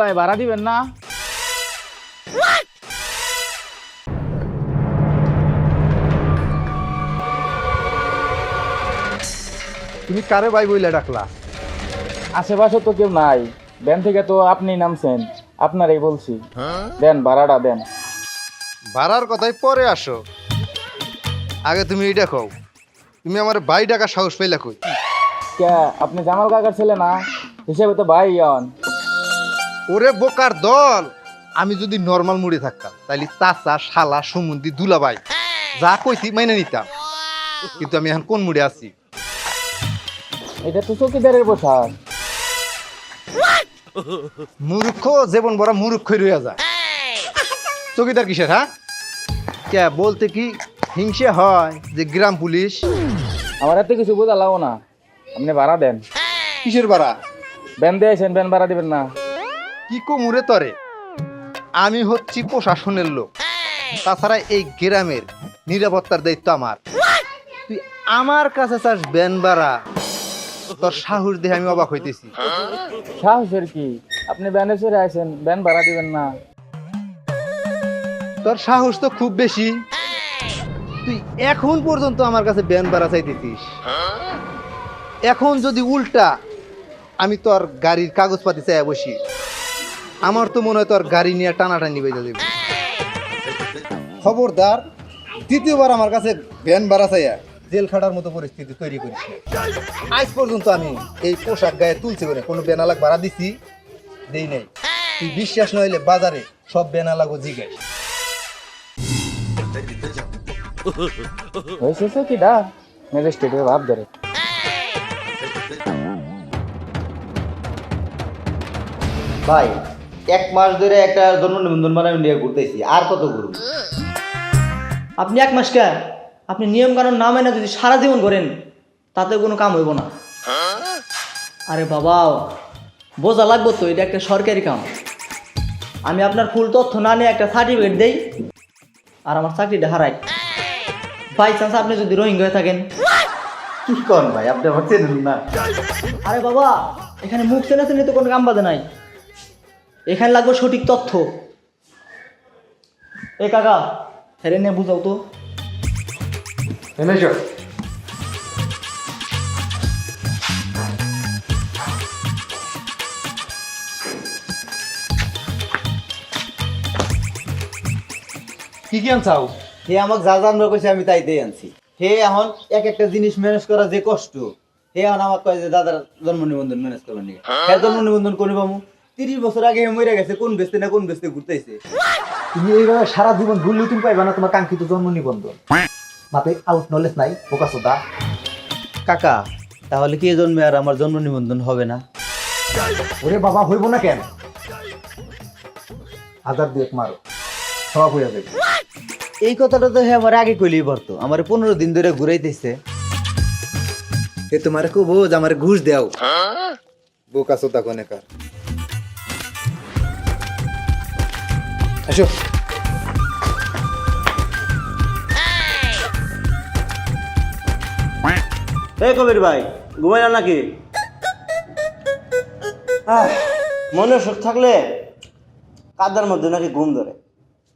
ভাই ভাড়া দিবেন না? তুমি কারে ভাই বইলে ডাকলা? আশেপাশে তো কেউ নাই। ব্যান থেকে তো আপনি নামছেন। আপনারই বলছি। দেন ভাড়াটা দেন। ভাড়ার কথাই পরে আসো। আগে তুমি এইটা কও। তুমি আমার ভাই ডাকা সাহস পাইলা কই? কে? আপনি জামাল কাকার ছেলে না? হিসেবে তো ভাই হন ওরে বোকার দল। আমি যদি নর্মাল মুড়ে থাকতাম তাইলে চাচা শালা সুমন্দি দুলাভাই যা কইছি মাইনে নিতাম। কিন্তু আমি এখন কোন মুড়ে আছি? এটা তো চৌকিদারের পোশাক। মূর্খ জীবন বড় মূর্খ রইয়া যায় চকিদার কিসের হ্যাঁ? কে বলতে কি হিংসে হয় যে গ্রাম পুলিশ? আমার এত কিছু বোঝা লাগো না। আপনি ভাড়া দেন। কিসের বাড়া ব্যান দিয়েছেন ব্যান ভাড়া দিবেন না। কি কমুরে তরে। আমি হচ্ছি প্রশাসনের লোক। তাছাড়া এই গ্রামের নিরাপত্তার দায়িত্ব আমার। তুই আমার কাছে চাস ব্যান বাড়া। তোর সাহস দেখে আমি অবাক হইতেছি। সাহসের কি? আপনি ব্যানে ছেড়ে আছেন ব্যান ভাড়া দিবেন না। তোর সাহস তো খুব বেশি। তুই এখন পর্যন্ত আমার কাছে ব্যান বাড়া চাইতেছিস। এখন যদি উল্টা আমি তোর গাড়ির কাগজপাতি চাই বসি। আমার তো মনে হয় তোর গাড়ি নিয়ে টানাটানি বেজে দেবে। খবরদার দ্বিতীয়বার আমার কাছে ভ্যান ভাড়া চাইয়া জেল খাটার মতো পরিস্থিতি তৈরি করিস। না। আজ পর্যন্ত আমি এই পোশাক গায়ে তুলছি বলে কোনো বেনালাক ভাড়া দিছি দেই নাই। তুই বিশ্বাস নইলে বাজারে সব বেনালাগো জিগাই হয়েছে কি দা? ম্যাজিস্ট্রেটের ভাব ধরে। ভাই এক মাস ধরে একটা জন্ম নিবন্ধন বানায় নিয়ে ঘুরতেছি। আর কত ঘুরব? আপনি এক মাস কে? আপনি নিয়ম কানুন না মেনে যদি সারা জীবন করেন তাতে কোনো কাম হইব না। আরে বাবা বোঝা লাগবো তো এটা একটা সরকারি কাম। আমি আপনার ফুল তথ্য না নিয়ে একটা সার্টিফিকেট দেই আর আমার চাকরিটা হারাই। বাই চান্স আপনি যদি রোহিঙ্গা হয়ে থাকেন। কি কন ভাই আপনি আমার চেনেন না। আরে বাবা এখানে মুখ চেনে চেনে তো কোনো কাম বাদে নাই। এখানে লাগবে সঠিক তথ্য। এ কাকা হেরে নিয়ে বুঝাও তো। কি কি আনছাও? হে আমাকে যা জানবার কইছে আমি তাই দিয়ে আনছি। হে এখন এক একটা জিনিস ম্যানেজ করা যে কষ্ট হে এখন আমাকে কয় যে দাদার জন্ম নিবন্ধন ম্যানেজ করবার নিয়ে হ্যাঁ। জন্ম নিবন্ধন করি বামু তিরিশ বছর আগে হে মরে গেছে কোন বেচতে না কোন বেচতে ঘুরতেছে? তুমি এইভাবে সারা জীবন ঘুরলেও তুমি পাইবা না তোমার কাঙ্ক্ষিত জন্ম নিবন্ধন। মাথায় আউট নলেজ নাই বোকা সোদা। কাকা তাহলে কি এই জন্মে আর আমার জন্ম নিবন্ধন হবে না? ওরে বাবা হইব না কেন? হাজার দুয়েক মারো সব হইয়া যাবে। এই কথাটা তো হে আমার আগে কইলেই পারতো আমার পনেরো দিন ধরে ঘুরাইতেছে। এ তোমার খুব বোঝ আমার ঘুষ দেও। বোকা সোদা কনেকার। আসো। এই কবির ভাই ঘুমাইলা নাকি? আহ, মনে সুখ থাকলে কাদার মধ্যে নাকি ঘুম ধরে।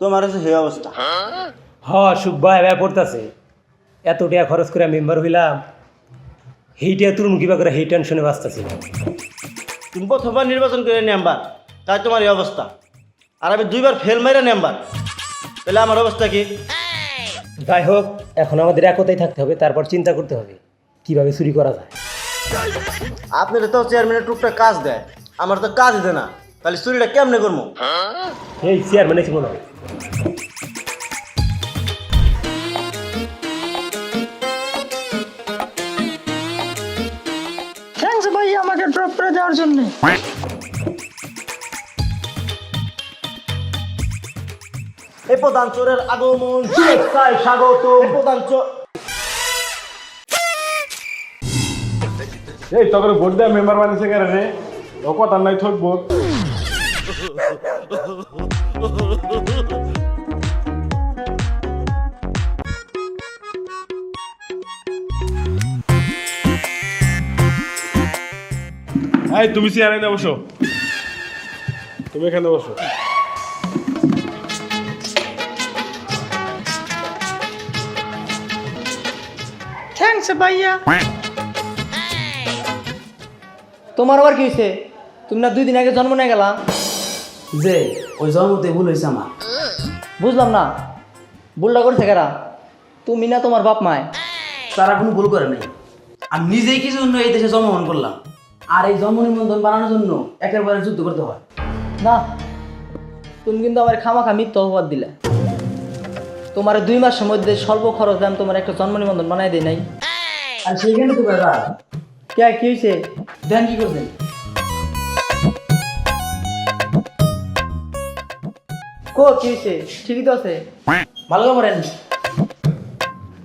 তোমার হচ্ছে সেই অবস্থা। হ সুব্বা এবার পড়তেছে। এত টাকা খরচ করে মেম্বার হইলাম। সেইটা তোর কিবা করে সেই টেনশনে বাঁচতেছি তুমি প্রথমবার নির্বাচন করে নেম্বার তাই তোমার এই অবস্থা। আর আমি দুইবার ফেল মাইরা নেম্বার তাহলে আমার অবস্থা কি? যাই হোক এখন আমাদের একতাই থাকতে হবে তারপর চিন্তা করতে হবে কীভাবে চুরি করা যায়। আপনাদের তো চেয়ারম্যানের টুকটাক কাজ দেয় আমার তো কাজ দেয় না। তাহলে চুরিটা কেমনে করব? এই চেয়ারম্যান এসে মনে হয় থ্যাংকস ভাই আমাকে ড্রপ করে দেওয়ার জন্য। এই প্রধান চোরের আগমন। স্বাগত প্রধান চোর এই তখন ভোট দেওয়া মেম্বার বানিয়েছে রে? ও কথা নাই থাকব এই, তুমি চেয়ারে না বসো। তুমি এখানে বসো। ভাইয়া? তোমার আবার কি হয়েছে? তুমি না দুই দিন আগে জন্ম নিয়ে গেলা? যে ওই জন্মতে ভুল হয়েছে আমার। বুঝলাম না। ভুলটা করছে কারা? তুমি না তোমার বাপ মায়। তারা কোনো ভুল করে নাই। আমি নিজেই কিছু জন্য এই দেশে জন্মগ্রহণ করলাম। আর এই জন্ম নিবন্ধন বানানোর জন্য একেবারে যুদ্ধ করতে হয়। না তুমি কিন্তু আমার খামাখা মিথ্যা অপবাদ দিলে। তোমার দুই মাসের মধ্যে স্বল্প খরচ দাম তোমার একটা জন্ম নিবন্ধন বানাই দেয় নাই। আর সেইখানে তো ব্যাপার কে কি হয়েছে দেন কি করছেন কো কি হয়েছে ঠিকই তো আছে। ভালো করে করেন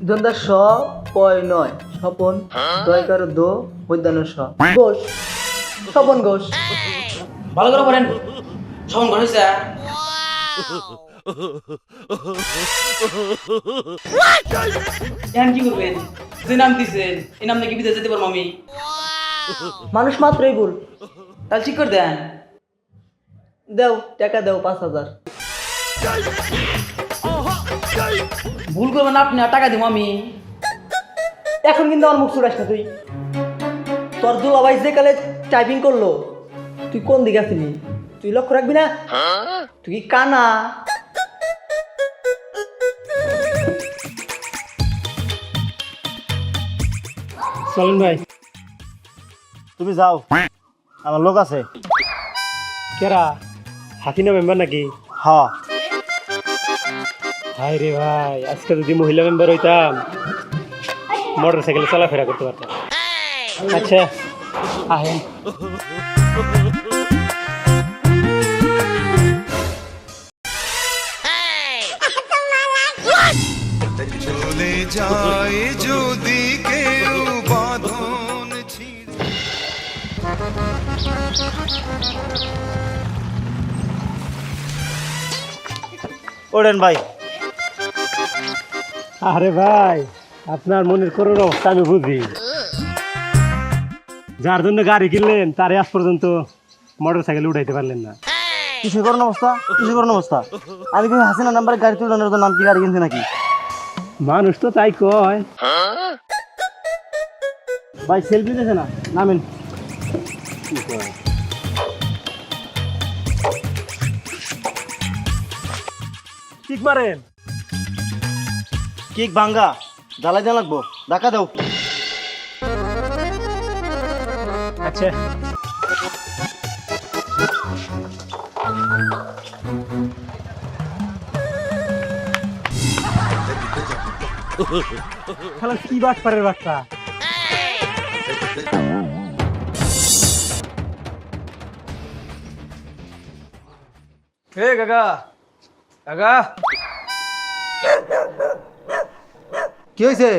দন্দা স পয় নয়। স্বপন দয় কারও দো বৈদ্যান স। ঘোষ। স্বপন ঘোষ। ভালো করে করেন সবন করেছে এখন কি করবেন? যে নাম দিছেন এই নাম নাকি বিদেশ যেতে পারব আমি? মানুষ মাত্রই ভুল। তাহলে ঠিক করে দেন। দেও টাকা দেও পাঁচ হাজার। ভুল করবেন আপনি আর টাকা দিব আমি। এখন কিন্তু আমার মুখ ছুটাস না তুই। তোর দুলাভাই যে কালে টাইপিং করল তুই কোন দিকে আসিলি তুই লক্ষ্য রাখবি না? তুই কানা? চলেন ভাই। তুমি যাও। আমার লোক আছে। কেরা? হাসিনা মেম্বার নাকি? হ্যাঁ হাই রে ভাই আজকে যদি মহিলা মেম্বার হইতাম মোটর সাইকেলে চলাফেরা করতে পারতাম। আচ্ছা আহেন। চলে যায় ওড়েন ভাই। আরে ভাই আপনার মনের করুন অবস্থা আমি বুঝি। যার জন্য গাড়ি কিনলেন তারে আজ পর্যন্ত মোটর সাইকেল উঠাইতে পারলেন না। কিসে করুন অবস্থা? কিসে করুন অবস্থা? আমি কি হাসিনা নাম্বারে গাড়ি তুলে নাম কি গাড়ি কিনছে নাকি? মানুষ তো তাই কয়। ভাই সেলফি দিয়েছে না? নামেন। ঠিক মারেন। কিক ভাঙ্গা। জ্বালাই দেওয়া লাগবো। ডাকা দাও। আচ্ছা। খালা কি বাট পারের বাচ্চা হে কাকা। কাকা। কি হয়েছে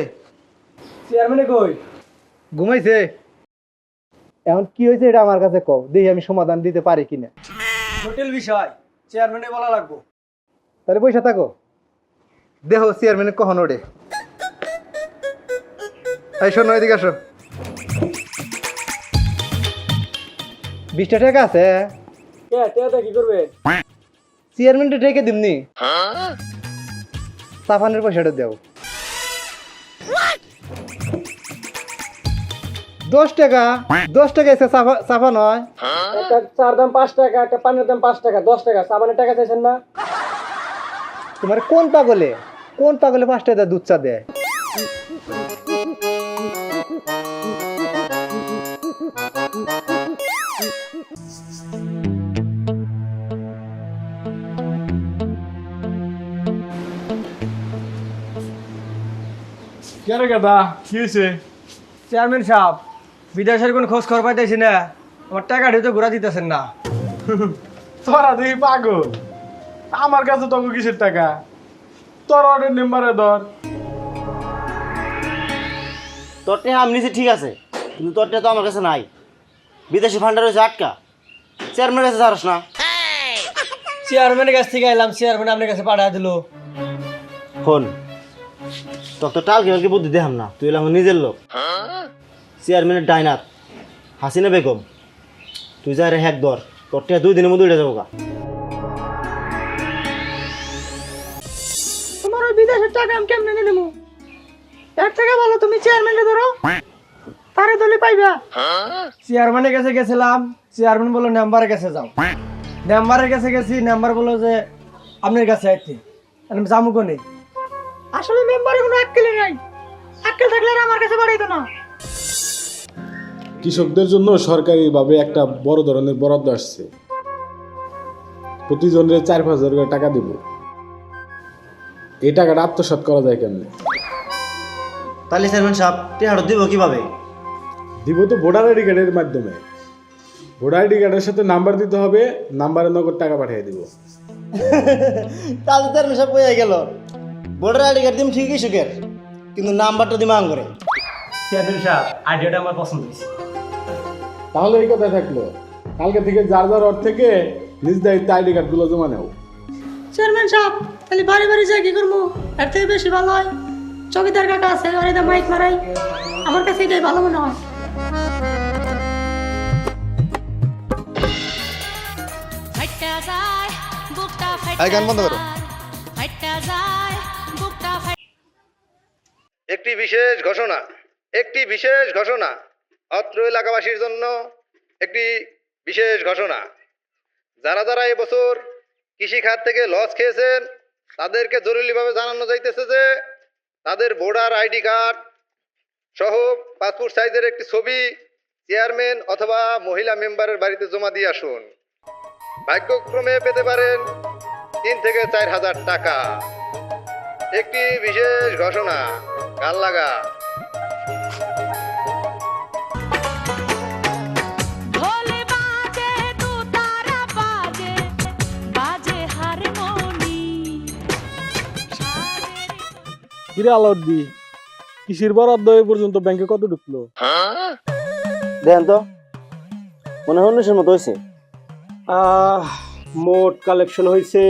চেয়ারম্যানে কই? ঘুমাইছে। এখন কি হয়েছে এটা আমার কাছে কও। দেখি আমি সমাধান দিতে পারি কিনা। হোটেল বিষয়। চেয়ারম্যানে বলা লাগবো। তাহলে পয়সা থাকো। দেহ চেয়ারম্যানে কখন ওঠে। এই শোনো এদিকে আসো। বিশটা টাকা আছে। কে টেয়াটা কি করবে? চেয়ারম্যানটা ঠেকে দিমনি সাফানের পয়সাটা দেও। দশ টাকা দশ টাকা এসে সাফা সাফা নয় একটা চার দাম পাঁচ টাকা একটা পানের দাম পাঁচ টাকা দশ টাকা। সাবানের টাকা চাইছেন না? তোমার কোন পাগলে? কোন পাগলে পাঁচ টাকা দুধ চা দেয়? কে রে গাদা? কি হয়েছে? চেয়ারম্যান সাহেব বিদেশের কোন খোঁজ খবর পাইতেছি না। আমার টাকা ঢুকে ঘোরা দিতেছেন না। তোরা দেখি পাগল। আমার কাছে তখন কিসের টাকা? তোর অর্ডার নেম্বারে ধর। তোরটা আমি নিচে ঠিক আছে। কিন্তু তোরটা তো আমার কাছে নাই। বিদেশি ফান্ডার হয়েছে আটকা। চেয়ারম্যানের কাছে ছাড়স না। চেয়ারম্যানের কাছ থেকে এলাম চেয়ারম্যান আপনার কাছে পাঠা দিল। ফোন তোর তো টাল কি বুদ্ধি দেখাম না। তুই আমার নিজের লোক। চেয়ারম্যানের ডাইনার হাসিনা বেগম। তুই যা রে হ্যাক ধর তোর টিয়া দুই দিনের মধ্যে উঠে যাব গা। তোমার ওই বিদেশের টাকা আমি কেমনে নেব এক টাকা ভালো তুমি চেয়ারম্যানকে ধরো। তারে দলে পাইবা। চেয়ারম্যানের কাছে গেছিলাম চেয়ারম্যান বলল নাম্বারের কাছে যাও। নাম্বারের কাছে গেছি নাম্বার বলল যে আপনার কাছে আইতে। আমি কোনে আসলে মেম্বারে কোনো আক্কেলে নাই। আক্কেল থাকলে আর আমার কাছে বাড়াইতো না। কৃষকদের জন্য সরকারিভাবে একটা বড় ধরনের বরাদ্দ আসছে। প্রতিজনের চার পাঁচ হাজার করে টাকা দিব। এই টাকাটা আত্মসাৎ করা যায় কেমনে? তাহলে চেয়ারম্যান সাহেব টিয়াটা দিব কীভাবে? দিব তো ভোটার আইডি কার্ডের মাধ্যমে। ভোটার আইডি কার্ডের সাথে নাম্বার দিতে হবে নাম্বারে নগদ টাকা পাঠিয়ে দিব। তাহলে চেয়ারম্যান সাহেব কয়ে গেল ভোটার আইডি কার্ড দিম ঠিকই সুখের কিন্তু নাম্বারটা দিম আং করে চেয়ারম্যান সাহেব আইডিয়াটা আমার পছন্দ হয়েছে। তাহলে এই কথা থাকল। কালকে থেকে যার যার অর্থ থেকে নিজ দায়িত্বে আইডি কার্ডগুলো জমা নেও চেয়ারম্যান সাহেব তাহলে বাড়ি বাড়ি যাই কি করব? এর থেকে বেশি ভালো হয়। চকিদার কাকা আছে ওর এটা মাইক মারাই। আমার কাছে এটাই ভালো মনে হয়। গান বন্ধ করো। একটি বিশেষ ঘোষণা, একটি বিশেষ ঘোষণা অত্র এলাকাবাসীর জন্য একটি বিশেষ ঘোষণা। যারা যারা এবছর কৃষি খাত থেকে লস খেয়েছেন, তাদেরকে জরুরিভাবে জানানো যাইতেছে যে, তাদের ভোটার আইডি কার্ড সহ পাসপোর্ট সাইজের একটি ছবি চেয়ারম্যান অথবা মহিলা মেম্বারের বাড়িতে জমা দিয়ে আসুন। ভাগ্যক্রমে পেতে পারেন তিন থেকে চার হাজার টাকা। একটি বিশেষ ঘোষণা গাল লাগা। ঢোলে বাজে দু তারা বাজে বাজে হারমোনি। কিরে আলাউদ্দি কৃষির বরাদ্দ এ পর্যন্ত ব্যাংকে কত ঢুকলো? দেখেন তো মনে হয় উনিশের মতো হয়েছে। মোট কালেকশন হয়েছে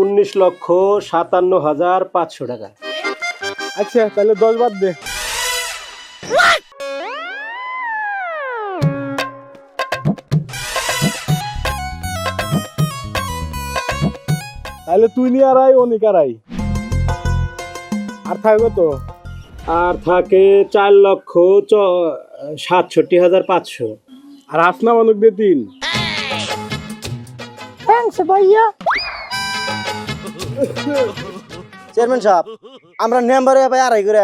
উনিশ লক্ষ সাতান্ন হাজার পাঁচশো টাকা। আচ্ছা তাহলে দশ বাদ দে। তাহলে তুই নিয়ে আর আই ও নিক আর আই আর থাকবে তো? আর থাকে চার লক্ষ চ- সাতষট্টি হাজার পাঁচশো। আর হাসনা মানুষ দিয়ে তিন। থ্যাংকস ভাইয়া। চেয়ারম্যান সাহেব আমরা নাম্বারে পাই আড়াই করে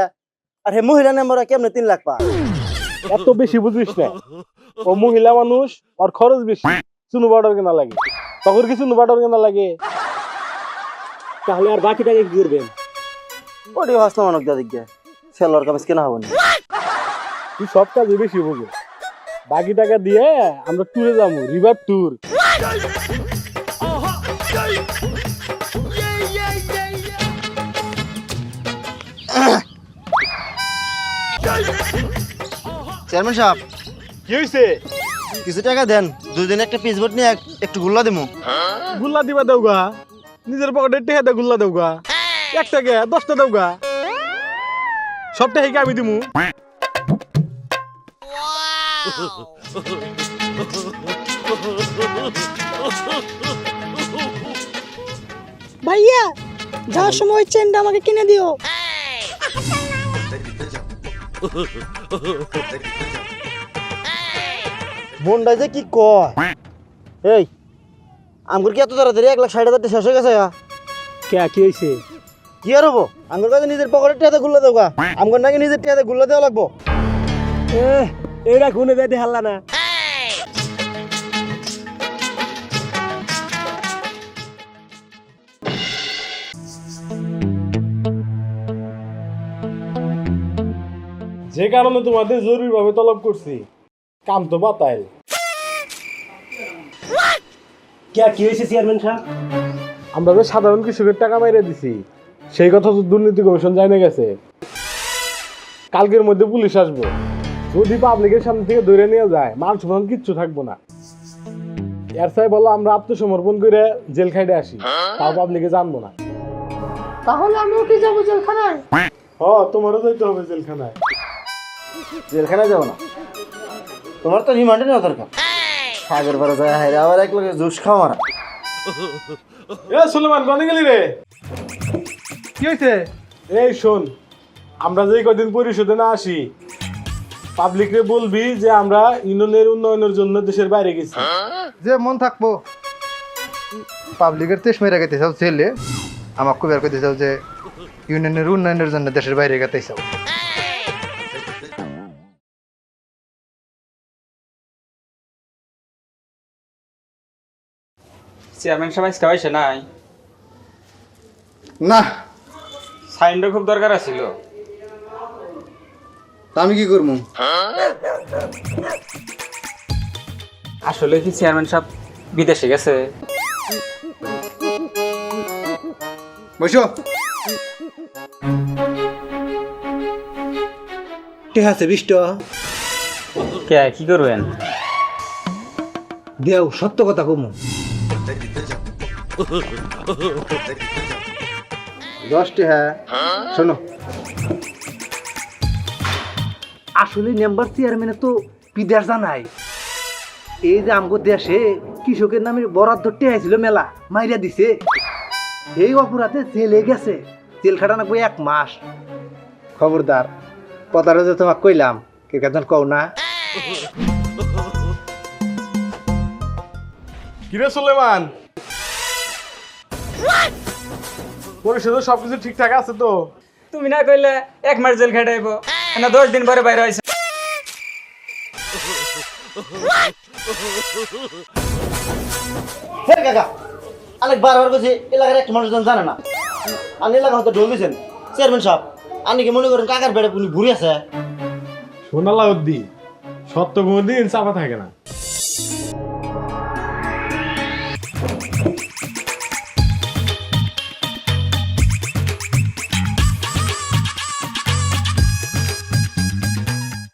আর হে মহিলা নাম্বারে কেমনে তিন লাখ পা এত বেশি বুঝিস না। ও মহিলা মানুষ ওর খরচ বেশি। চুনু বাটার কেনা লাগে। তখন কি চুনু বাটার কেনা লাগে? তাহলে আর বাকি টাকা কি করবেন? ওটি হাসনা মানক দাদিক গে সেলর কামিজ কেনা হবনি তুই সব কাজে বেশি বোঝো বাকি টাকা দিয়ে আমরা ট্যুরে যাব রিভার ট্যুর চেয়ারম্যান সাহেব কি হয়েছে কিছু টাকা দেন দুদিন একটা পিস বোট নিয়ে একটু গুল্লা দিমু। গুল্লা দিবা দেওগা? নিজের পকেটে টেহে দে গুল্লা দেওগা। এক টাকা দশটা দেওগা। সব টাকা আমি দিমু? ভাইয়া যাওয়ার সময় ওই চেনটা আমাকে কিনে দিও। মনটা যে কি কয়? এই আমগুর কি এত তাড়াতাড়ি এক লাখ ষাট হাজার শেষ হয়ে গেছে কে কি হয়েছে কি আর হব? আঙ্গুর কাছে নিজের পকেটের টিয়াতে গুল্লা দেবো আমগুর নাকি নিজের টিয়াতে গুল্লা দেওয়া লাগবো। এটা গুনে দেয় হাল্লা না। যে কারণে তোমাদের জরুরিভাবে তলব করছি। কাম তো বাতাইল। কে কি হয়েছে চেয়ারম্যান সাহেব? আমরা যে সাধারণ কৃষকের টাকা মাইরে দিছি সেই কথা তো দুর্নীতি কমিশন জানে গেছে। কালকের মধ্যে পুলিশ আসব। যদি পাবলিকের সামনে থেকে ধরে নিয়ে যায় মান সম্মান কিচ্ছু থাকব না। এর সাই বলো আমরা আত্মসমর্পণ করে জেল খাইতে আসি। তাও পাবলিকে জানব না। তাহলে আমিও কি যাব জেলখানায়? হ তোমারও যাইতে হবে জেলখানায়। জেলখানায় যাব না। তোমার তো রিমান্ডে নেওয়া দরকার। আগের বারে যায় হায় আবার এক লোকের জুস খাওয়া এ সুলেমান গেলি রে? কি হয়েছে এই শোন আমরা যে কদিন পরিশোধে না আসি পাবলিকরে বলবি যে আমরা ইউনিয়নের উন্নয়নের জন্য দেশের বাইরে গেছি। যে মন থাকব। পাবলিকের তেস মেরে গেতে চাও ছেলে আমার খুব বের করতে চাও যে ইউনিয়নের উন্নয়নের জন্য দেশের বাইরে গেতে চাও। চেয়ারম্যান সাহেব আজকে হয়েছে নাই? না। সাইনটা খুব দরকার আছিল। তা আমি কি করব? আসলে কি চেয়ারম্যান সাহেব বিদেশে গেছে? বসো। ঠিক আছে বিষ্ট কে কি করবেন? দেও সত্য কথা কমু। দশটি হ্যাঁ। শোনো। আসলে মেম্বার চেয়ারম্যানে তো বিদেশ জানাই এই যে আমগো দেশে কৃষকের নামে বরাদ্দ টেয়াইছিল মেলা, মাইরা দিছে। এই অপরাধে জেলে গেছে। জেল খাটানো বই এক মাস। খবরদার, কথাটা যে তোমাকে কইলাম, কে কেজন কও না। কিরে সুলেমান? পরিশোধে সবকিছু ঠিকঠাক আছে তো? তুমি না কইলে এক মাস জেল খেটাইব। না দশ দিন পরে বাইরে হয়েছে কাকা অনেক বারবার কইছি এলাকার একটা মানুষ যেন জানে না। আপনি এলাকা হয়তো ঢোল দিয়েছেন চেয়ারম্যান সাহেব আপনি কি মনে করেন কাকার বেড়ে উনি ঘুরে আছে? সোনালা উদ্দি সত্য কোনোদিন চাপা থাকে না।